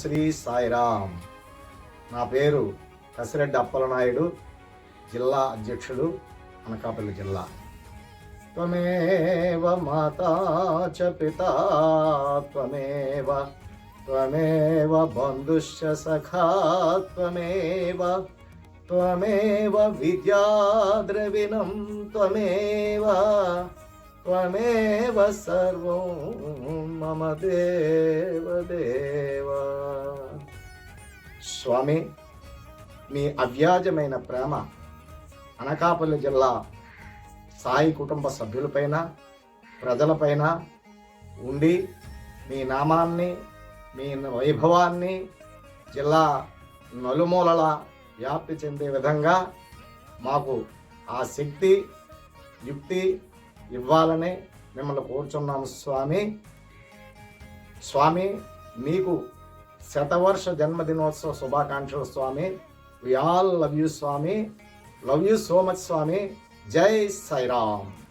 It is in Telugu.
శ్రీ సాయిరామ్. నా పేరు కసిరెడ్డి అప్పలనాయుడు జిల్లా అధ్యక్షుడు అనకాపల్లి జిల్లా. త్వమేవ మాతా చ పితా త్వమేవ త్వమేవ బంధుశ్చ సఖా త్వమేవ త్వమేవ విద్యాద్రవిణం త్వమేవ త్వమేవ సర్వం మమ దేవదేవ స్వామి మీ అవ్యాజమైన ప్రేమ అనకాపల్లి జిల్లా సాయి కుటుంబ సభ్యులపైన ప్రజలపైన ఉండి మీ నామాన్ని మీ వైభవాన్ని జిల్లా నలుమూలల వ్యాప్తి చెందే విధంగా మాకు ఆ శక్తి యుక్తి ఇవ్వాలని మిమ్మల్ని కోరుచున్నాము స్వామి. స్వామి మీకు శతవర్ష జన్మదినోత్సవ శుభాకాంక్షలు స్వామి. We all love you Swamy. Love you so much స్వామి. జై సాయిరామ్.